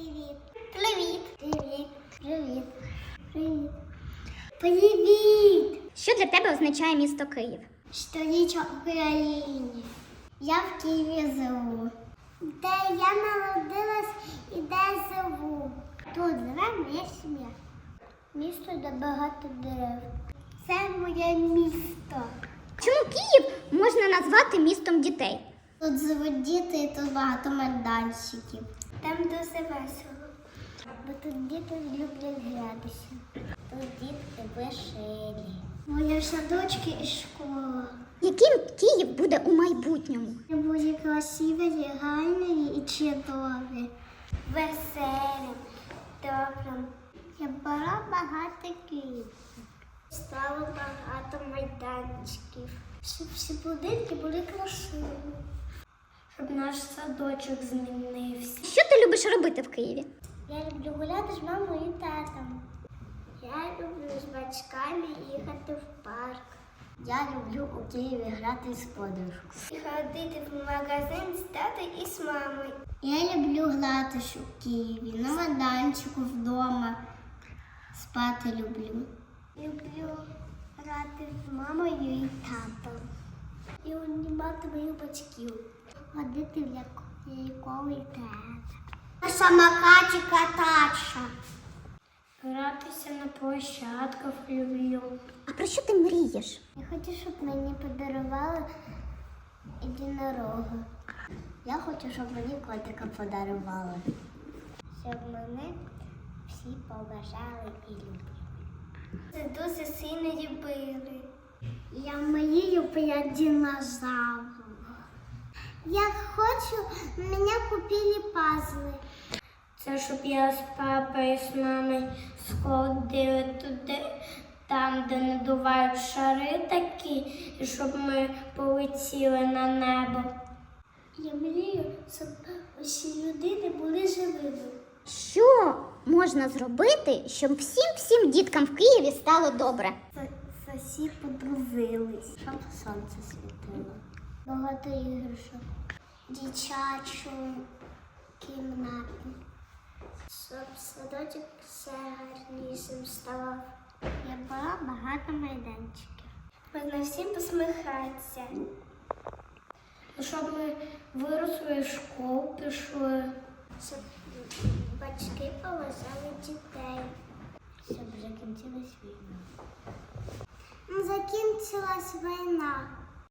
Привіт. Привіт. Привіт. Привіт. Привіт. Привіт. Що для тебе означає місто Київ? Столиця України. Я в Києві живу. Де я народилась і де живу. Тут живе моя сім'я. Місто, де багато дерев. Це моє місто. Чому Київ можна назвати містом дітей? Тут живуть діти і тут багато майданчиків. Там дуже весело. Бо тут діти люблять гратися. Тут дітки веселі. Моя садочки і школа. Яким Київ буде у майбутньому? Буде красиве, гарне і чудове. Веселим, добрим. Я була багато Київ. Стало багато майданчиків. Щоб всі будинки були красиві. Щоб наш садочок змінився. Що ти любиш робити в Києві? Я люблю гуляти з мамою і татом. Я люблю з батьками їхати в парк. Я люблю у Києві грати з подружкою. І ходити в магазин з татою і з мамою. Я люблю гратися у Києві, на майданчику вдома. Спати люблю. Люблю грати з мамою і татом. І обнімати моїх батьків. Ходити в ляльковий театр. На самокаті кататися. Гратися на площадках люблю. А про що ти мрієш? Я хочу, щоб мені подарували єдинорога. Я хочу, щоб мені котика подарували. Щоб мене всі поважали і любили. Це дуже сильно любили. Я мрію про динозавра. Я хочу, мене купили пазли. Це щоб я з папою, з мамою сходили туди, там, де надувають шари такі, і щоб ми полетіли на небо. Я мрію, щоб усі людини були живими. Що можна зробити, щоб всім всім діткам в Києві стало добре? Всі подружились, щоб сонце світило. Багато іграшок. Дитячу кімнату. Садочок все гарнішим ставав. Я була багато майданчиків. Можна всім посміхатися. Щоб ми виросли в школу, пішли. Щоб батьки поважали дітей. Щоб закінчилась війна. Закінчилась війна.